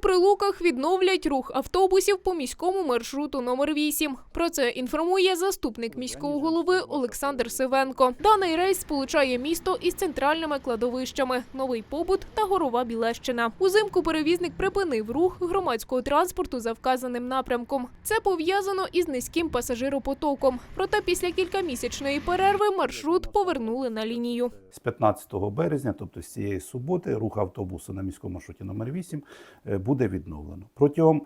Прилуках відновлять рух автобусів по міському маршруту номер 8. Про це інформує заступник міського голови Олександр Сивенко. Даний рейс сполучає місто із центральними кладовищами Новий Побут та Горова Білещина. Узимку перевізник припинив рух громадського транспорту за вказаним напрямком. Це пов'язано із низьким пасажиропотоком. Проте після кількамісячної перерви маршрут повернули на лінію. З 15 березня, тобто з цієї суботи, рух автобусу на міському маршруті номер 8 е, буде відновлено. Протягом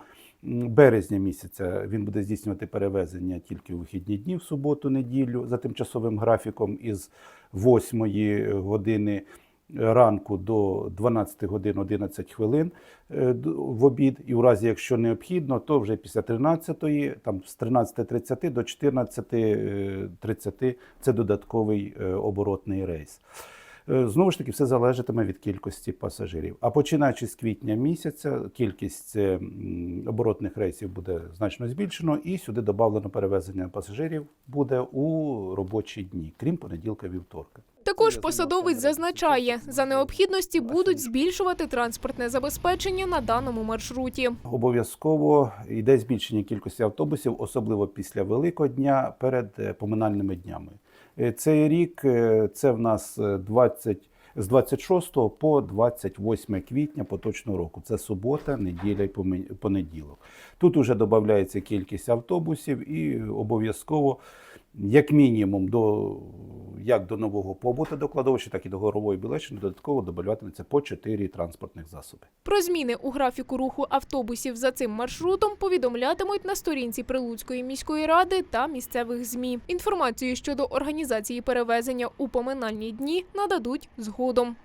березня місяця він буде здійснювати перевезення тільки у вихідні дні в суботу, неділю за тимчасовим графіком із 8 години ранку до 12 годин 11 хвилин е, в обід. І у разі, якщо необхідно, то вже після 13-ї, там з 13.30 до 14.30 це додатковий е, оборотний рейс. Е, Знову ж таки, все залежатиме від кількості пасажирів. А починаючи з квітня місяця, кількість е, оборотних рейсів буде значно збільшено, і сюди додано перевезення пасажирів буде у робочі дні, крім понеділка вівторка. Також посадовець зазначає, за необхідності будуть збільшувати транспортне забезпечення на даному маршруті. Обов'язково йде збільшення кількості автобусів, особливо після Великого дня перед е, поминальними днями. Е, Цей рік е, це в нас е, 20, з 26 по 28 квітня поточного року. Це субота, неділя і понеділок. Тут вже додається кількість автобусів і обов'язково, як мінімум, до, як до нового побуту до кладовища, так і до горової білечини додатково додаватиметься по 4 транспортних засоби. Про зміни у графіку руху автобусів за цим маршрутом повідомлятимуть на сторінці Прилуцької міської ради та місцевих змі. Інформацію щодо організації перевезення у поминальні дні нададуть згодом ходом.